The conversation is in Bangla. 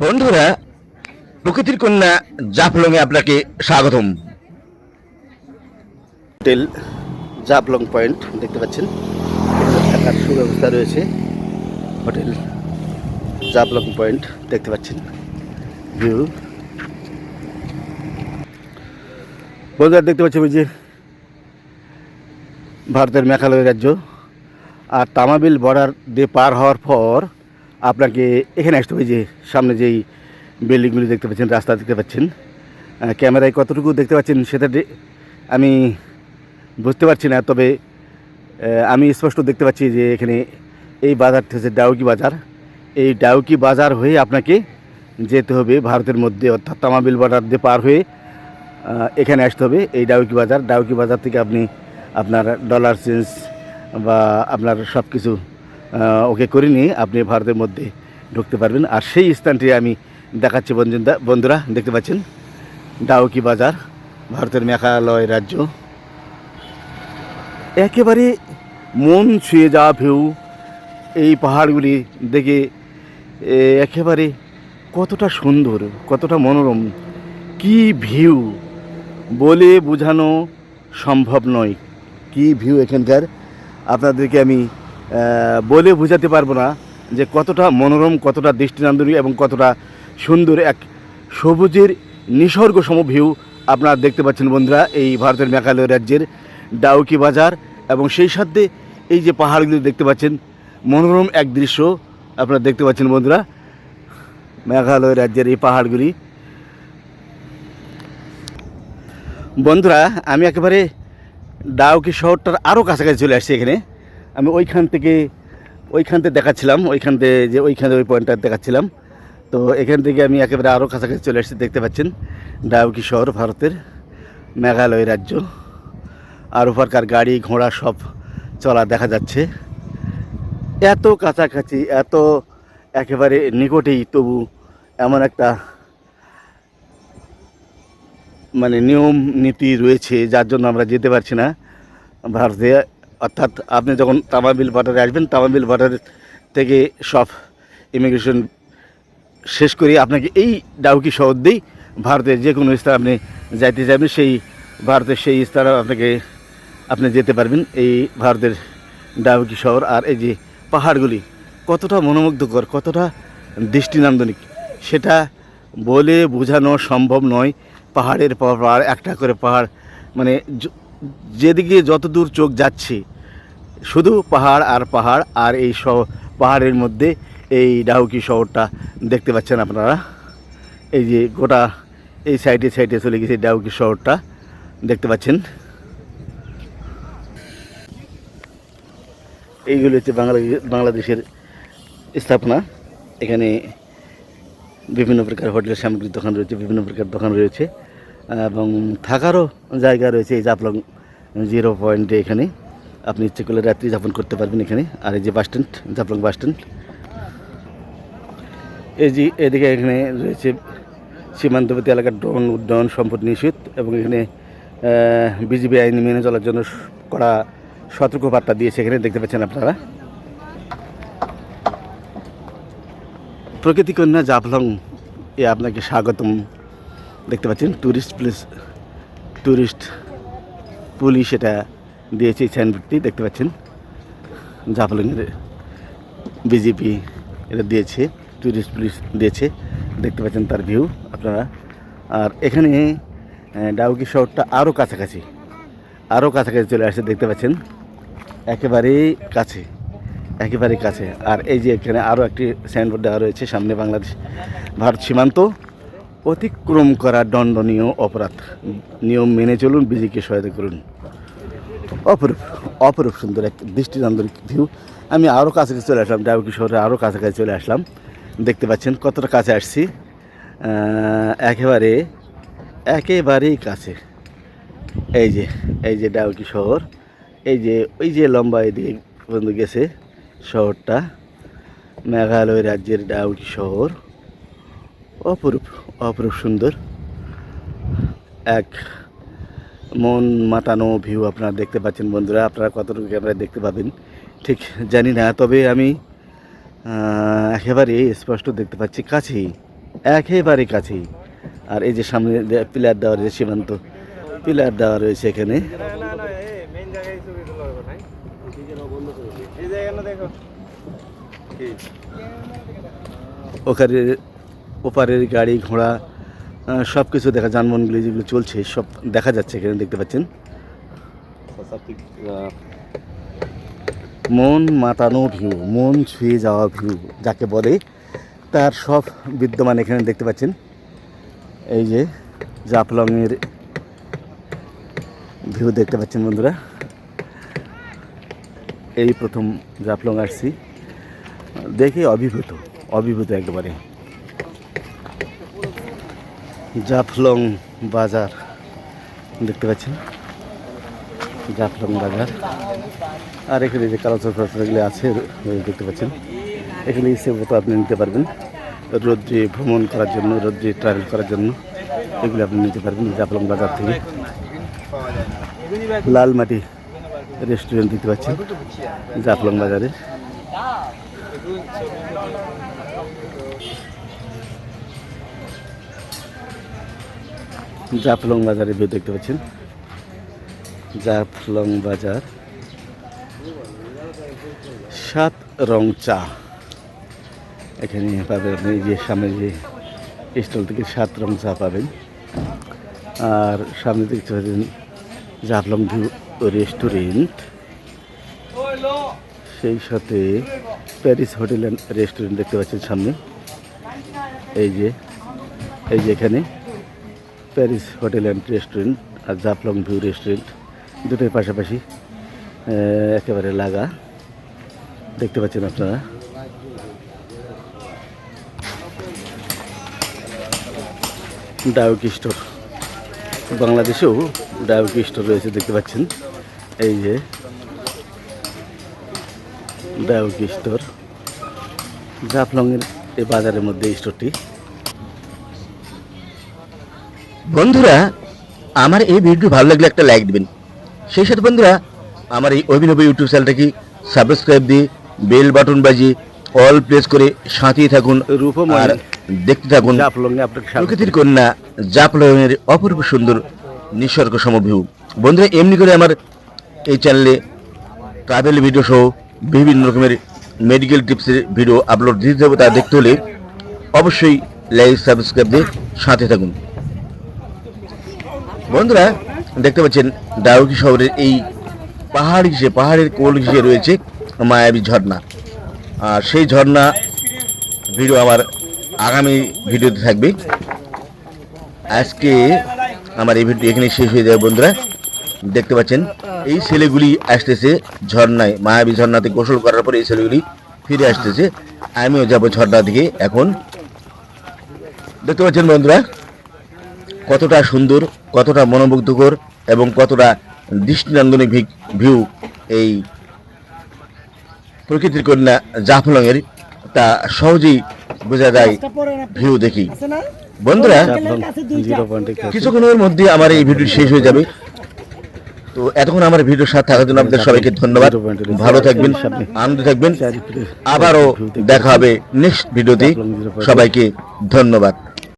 বন্ধুরা, প্রকৃতির কন্যা জাফলংয়ে আপনাকে স্বাগতম। হোটেল জাফলং পয়েন্ট, দেখতে পাচ্ছেন। থাকার সুব্যবস্থা রয়েছে। হোটেল জাফলং পয়েন্ট, দেখতে পাচ্ছেন। ভিউ। বন্ধুরা, দেখতে পাচ্ছি যে ভারতের মেঘালয় রাজ্য। আর তামাবিল বর্ডার দিয়ে পার হওয়ার পর আপনাকে এখানে আসতে হবে যে সামনে যেই বিল্ডিংগুলি দেখতে পাচ্ছেন, রাস্তা দেখতে পাচ্ছেন ক্যামেরায় কতটুকু দেখতে পাচ্ছেন সেটা আমি বুঝতে পারছি না, তবে আমি স্পষ্ট দেখতে পাচ্ছি যে এখানে এই বাজারটি হচ্ছে ডাউকি বাজার। এই ডাউকি বাজার হয়ে আপনাকে যেতে হবে ভারতের মধ্যে, অর্থাৎ তামাবিল বর্ডার দিয়ে পার হয়ে এখানে আসতে হবে, এই ডাউকি বাজার। ডাউকি বাজার থেকে আপনি আপনার ডলার চেঞ্জ বা আপনার সব কিছু ওকে করে নিয়ে আপনি ভারতের মধ্যে ঢুকতে পারবেন। আর সেই স্থানটি আমি দেখাচ্ছি বন্ধুরা বন্ধুরা, দেখতে পাচ্ছেন? ডাউকি বাজার, ভারতের মেঘালয় রাজ্য। একেবারে মন ছুঁয়ে যাওয়া ভিউ, এই পাহাড়গুলি দেখে একেবারে কতটা সুন্দর, কতটা মনোরম। কি ভিউ, বলে বোঝানো সম্ভব নয়। কি ভিউ এখানকার? আপনাদেরকে আমি বলে বোঝাতে পারব না যে কতটা মনোরম, কতটা দৃষ্টিনন্দনী এবং কতটা সুন্দর এক সবুজের নিসর্গ সম ভিউ আপনারা দেখতে পাচ্ছেন বন্ধুরা এই ভারতের মেঘালয় রাজ্যের ডাউকি বাজার এবং সেই সাথে এই যে পাহাড়গুলি দেখতে পাচ্ছেন, মনোরম এক দৃশ্য আপনারা দেখতে পাচ্ছেন বন্ধুরা। মেঘালয় রাজ্যের এই পাহাড়গুলি। বন্ধুরা, আমি একেবারে ডাউকি শহরটার আরও কাছাকাছি চলে আসছি এখানে। আমি ওইখান থেকে ওইখানতে দেখাচ্ছিলাম, ওইখান থেকে যে ওইখানে ওই পয়েন্টটা দেখাচ্ছিলাম। তো এখান থেকে আমি একেবারে আরও কাছাকাছি চলে আসছি, দেখতে পাচ্ছেন? ডাউকি শহর, ভারতের মেঘালয় রাজ্য। আর ওপারকার গাড়ি, ঘোড়া সব চলা দেখা যাচ্ছে। এত কাছাকাছি, এত একেবারে নিকটেই, তবু এমন একটা মানে নিয়ম, নীতি রয়েছে, যার জন্য আমরা যেতে পারছি না। ভারতে অর্থাৎ আপনি যখন তামাবিল বর্ডারে আসবেন তামাবিল বর্ডার থেকে সব ইমিগ্রেশন শেষ করে আপনাকে এই ডাউকি শহর দিয়েই ভারতের যে কোনো স্থানে আপনি যাইতে যাবেন, সেই ভারতের সেই স্থানে আপনাকে আপনি যেতে পারবেন এই ভারতের ডাউকি শহর। আর এই যে পাহাড়গুলি কতটা মনোমুগ্ধকর, কতটা দৃষ্টিনন্দনিক, সেটা বলে বোঝানো সম্ভব নয়। পাহাড়ের পাহাড়, একটা করে পাহাড় মানে যেদিকে যত দূর চোখ যাচ্ছে শুধু পাহাড় আর পাহাড় আর এই সব পাহাড়ের মধ্যে এই ডাউকি শহরটা দেখতে পাচ্ছেন আপনারা। এই যে গোটা এই সাইডে সাইডে চলে গেছে ডাউকি শহরটা, দেখতে পাচ্ছেন। এইগুলো হচ্ছে বাংলাদেশ বাংলাদেশের স্থাপনা। এখানে বিভিন্ন প্রকার হোটেলের সামগ্রীর দোকান রয়েছে, বিভিন্ন প্রকার দোকান রয়েছে। এবং থাকারও জায়গা রয়েছে এই জাফলং জিরো পয়েন্টে এখানে। আপনি ইচ্ছে করলে রাত্রি যাপন করতে পারবেন এখানে। আর এই যে bus stand, Jaflong bus stand. এই যে এদিকে এখানে রয়েছে সীমান্তবর্তী এলাকার ড্রোন উড্ডয়ন সম্পদ নিষিদ্ধ এবং এখানে বিজিবি আইন মেনে চলার জন্য করা সতর্কবার্তা দিয়েছে এখানে, দেখতে পাচ্ছেন আপনারা। প্রকৃতি কন্যা জাফলং, এ আপনাকে স্বাগতম। দেখতে পাচ্ছেন ট্যুরিস্ট প্লেস ট্যুরিস্ট পুলিশ এটা দিয়েছে সাইনবোর্ডটি দেখতে পাচ্ছেন। জাফলংয়ের বিজেপি এটা দিয়েছে ট্যুরিস্ট পুলিশ দিয়েছে, দেখতে পাচ্ছেন তার ভিউ আপনারা। আর এখানে ডাউকি শহরটা আরও কাছাকাছি আরও কাছাকাছি চলে আসছে, দেখতে পাচ্ছেন। একেবারেই কাছে একেবারে কাছে। আর এই যে এখানে আরও একটি সাইনবোর্ড দেওয়া রয়েছে, সামনে বাংলাদেশ, ভারত সীমান্ত। অতিক্রম করা দণ্ডনীয় অপরাধ। নিয়ম মেনে চলুন বিজিকে সহায়তা করুন। অপরূপ অপরূপ সুন্দর এক দৃষ্টিনন্দন ভিউ আমি আরও কাছাকাছি চলে আসলাম ডাউকি শহরে আরও কাছাকাছি চলে আসলাম। দেখতে পাচ্ছেন কতটা কাছে আসছি। একেবারে, একেবারেই কাছে। এই যে এই যে ডাউকি শহর, এই যে, ওই যে লম্বা এদিকে পর্যন্ত গেছে শহরটা। মেঘালয় রাজ্যের ডাউকি শহর। অপরূপ অপরূপ সুন্দর। এক মন মাতানো ভিউ আপনারা দেখতে পাচ্ছেন বন্ধুরা। আপনারা কতটুকু ক্যামেরায় দেখতে পাবেন, ঠিক জানি না। তবে আমি একেবারে স্পষ্ট দেখতে পাচ্ছি কাছেই, একেবারে কাছেই। আর এই যে সামনে পিলার দেওয়া রয়েছে, সীমান্ত পিলার দেওয়া রয়েছে এখানে। ওখানে ওপারের গাড়ি, ঘোড়া সব কিছু দেখা, যানবাহনগুলি যেগুলো চলছে, সব দেখা যাচ্ছে এখানে, দেখতে পাচ্ছেন? মন মাতানো ভিউ মন ছুঁয়ে যাওয়া ভিউ যাকে বলে, তার সব বিদ্যমান এখানে দেখতে পাচ্ছেন। এই যে জাফলংয়ের ভিউ দেখতে পাচ্ছেন বন্ধুরা। এই প্রথম জাফলং আসছি দেখে অভিভূত অভিভূত একেবারে। জাফলং বাজার। দেখতে পাচ্ছেন? জাফলং বাজার। আর এখানে যে কালাচার ফালাচারগুলি আছে দেখতে পাচ্ছেন? এখানে ইচ্ছে মতো আপনি নিতে পারবেন। রোদ্রে ভ্রমণ করার জন্য, রোদ্রে ট্রাভেল করার জন্য, এগুলি আপনি নিতে পারবেন জাফলং বাজার থেকে। লালমাটি রেস্টুরেন্ট দেখতে পাচ্ছেন, জাফলং বাজারে। জাফলং বাজারে ভিউ দেখতে পাচ্ছেন। জাফলং বাজার সাত রং চা। এখানে পাবেন আপনি যে সামনে যে স্টল থেকে সাত রং চা পাবেন। আর সামনে দেখতে পাচ্ছেন জাফলং ভিউ রেস্টুরেন্ট। সেই সাথে প্যারিস হোটেল অ্যান্ড রেস্টুরেন্ট দেখতে পাচ্ছেন সামনে। এই যে এই যে এখানে প্যারিস হোটেল অ্যান্ড রেস্টুরেন্ট আর জাফলং ভিউ রেস্টুরেন্ট, দুটোই পাশাপাশি একেবারে লাগা। দেখতে পাচ্ছেন আপনারা। ডাউকি স্টোর। বাংলাদেশেও ডাউকি স্টোর রয়েছে, দেখতে পাচ্ছেন। এই যে ডাউকি স্টোর। জাফলংয়ের এই বাজারের মধ্যে স্টোরটি। বন্ধুরা আমার এই ভিডিও ভালো লাগলে একটা লাইক দিবেন। সেই সাথে বন্ধুরা আমার এই অভিনব ইউটিউব চ্যানেলটাকে সাবস্ক্রাইব দিয়ে বেল বাটন বাজিয়ে অল প্রেস করে সাঁতিয়ে থাকুন রূপময় আর দেখতে থাকুন। প্রকৃতির কন্যা জাপলয়ের অপূর্ব সুন্দর নিসর্গ সমভিউ বন্ধুরা এমনি করে আমার এই চ্যানেলে ট্রাভেল ভিডিও সহ বিভিন্ন রকমের মেডিকেল টিপসের ভিডিও আপলোড দিতে হবে তা দেখতে হলে অবশ্যই লাইক সাবস্ক্রাইব দিয়ে সাথে থাকুন। বন্ধুরা, দেখতে পাচ্ছেন ডাউকি শহরের এই পাহাড় ঘিসে পাহাড়ের কোল ঘিসে রয়েছে মায়াবী ঝর্ণা। আর সেই ঝর্ণা ভিডিও আমার আগামী ভিডিওতে থাকবে। আজকে আমার এই ভিডিও এখানে শেষ হয়ে যাবে বন্ধুরা। দেখতে পাচ্ছেন, এই ছেলেগুলি আসতেছে ঝর্ণায়, মায়াবী ঝর্ণাতে গোসল করার পরে এই ছেলেগুলি ফিরে আসতেছে। আমিও যাব ঝর্ণা দিকে এখন। দেখতে পাচ্ছেন বন্ধুরা কতটা সুন্দর, কতটা মনোমুগ্ধকর এবং কতটা দৃষ্টিনন্দনী ভিউ এই প্রকৃতির কন্যা জাফলংয়ের, তা সহজেই বোঝা যায় ভিউ দেখি। বন্ধুরা, কিছুক্ষণের মধ্যে আমার এই ভিডিও শেষ হয়ে যাবে। তো এতক্ষণ আমার ভিডিওর সাথে থাকার জন্য আপনাদের সবাইকে ধন্যবাদ। ভালো থাকবেন, আনন্দ থাকবেন। আবারও দেখা হবে নেক্সট ভিডিওতে সবাইকে ধন্যবাদ।